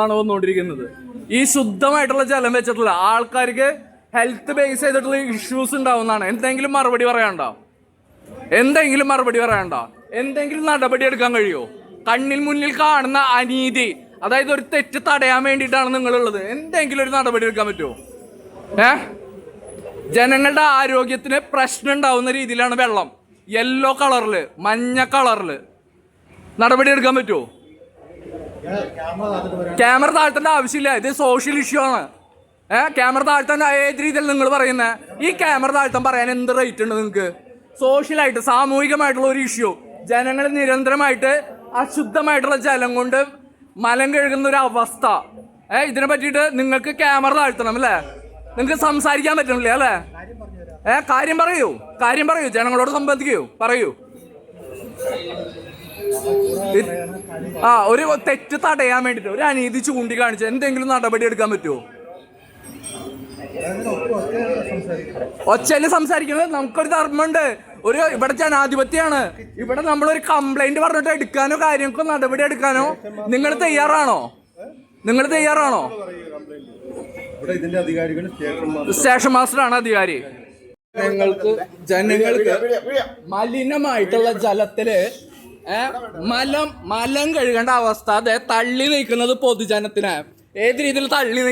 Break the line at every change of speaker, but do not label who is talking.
ആണ് വന്നുകൊണ്ടിരിക്കുന്നത്. ഈ ശുദ്ധമായിട്ടുള്ള ജലം വെച്ചിട്ടുള്ള ആൾക്കാർക്ക് ഹെൽത്ത് ബേസ് ചെയ്തിട്ടുള്ള ഇഷ്യൂസ് ഉണ്ടാവുന്നതാണ്. എന്തെങ്കിലും മറുപടി പറയാനുണ്ടോ? എന്തെങ്കിലും മറുപടി പറയാനുണ്ടോ? എന്തെങ്കിലും നടപടി എടുക്കാൻ കഴിയുമോ? കണ്ണിൽ മുന്നിൽ കാണുന്ന അനീതി അതായത് ഒരു തെറ്റ് തടയാൻ വേണ്ടിയിട്ടാണ് നിങ്ങളുള്ളത്. എന്തെങ്കിലും ഒരു നടപടി എടുക്കാൻ പറ്റുമോ? ഏ? ജനങ്ങളുടെ ആരോഗ്യത്തിന് പ്രശ്നം ഉണ്ടാവുന്ന രീതിയിലാണ് വെള്ളം. യെല്ലോ കളറിൽ മഞ്ഞ കളറിൽ നടപടി എടുക്കാൻ പറ്റുമോ? ക്യാമറ താഴ്ത്തേണ്ട ആവശ്യമില്ല. ഇത് സോഷ്യൽ ഇഷ്യൂ ആണ്. ഏ ക്യാമറ താഴ്ത്താൻ ഏത് രീതിയിൽ നിങ്ങൾ പറയുന്നത് ഈ ക്യാമറ താഴ്ത്താൻ പറയാൻ എന്ത് റേറ്റ് ഉണ്ട് നിങ്ങൾക്ക് സോഷ്യലായിട്ട് സാമൂഹികമായിട്ടുള്ള ഒരു ഇഷ്യൂ ജനങ്ങൾ നിരന്തരമായിട്ട് അശുദ്ധമായിട്ടുള്ള ജലം കൊണ്ട് മലം കഴുകുന്ന ഒരു അവസ്ഥ. ഏ ഇതിനെ പറ്റിയിട്ട് നിങ്ങൾക്ക് ക്യാമറ താഴ്ത്തണം അല്ലേ? നിങ്ങൾക്ക് സംസാരിക്കാൻ പറ്റണില്ലേ അല്ലേ? ഏ കാര്യം പറയൂ. കാര്യം പറയൂ. ജനങ്ങളോട് സംബന്ധിക്കൂ. പറയൂ. ആ ഒരു തെറ്റ് തടയാൻ വേണ്ടിട്ട് ഒരു അനീതി ചൂണ്ടിക്കാണിച്ച് എന്തെങ്കിലും നടപടി എടുക്കാൻ പറ്റുമോ ഒച്ചയിൽ സംസാരിക്കുന്നത്? നമുക്കൊരു ധർമ്മമുണ്ട്. ഒരു ഇവിടെ ജനാധിപത്യമാണ്. ഇവിടെ നമ്മളൊരു കംപ്ലൈന്റ് പറഞ്ഞിട്ട് എടുക്കാനോ കാര്യങ്ങൾക്കോ നടപടി എടുക്കാനോ നിങ്ങൾ തയ്യാറാണോ? നിങ്ങൾ തയ്യാറാണോ?
ഇവിടെ ഇതിന്റെ അധികാരികൾ സ്റ്റേഷൻ
മാസ്റ്റർ മാസ്റ്ററാണ് അധികാരി ജനങ്ങൾക്ക് ജനങ്ങൾക്ക് മലിനമായിട്ടുള്ള ജലത്തിൽ മലം മലം കഴുകേണ്ട അവസ്ഥ. അതെ തള്ളി നിൽക്കുന്നത് പൊതുജനത്തിനെ. ഏത് രീതിയിൽ തള്ളി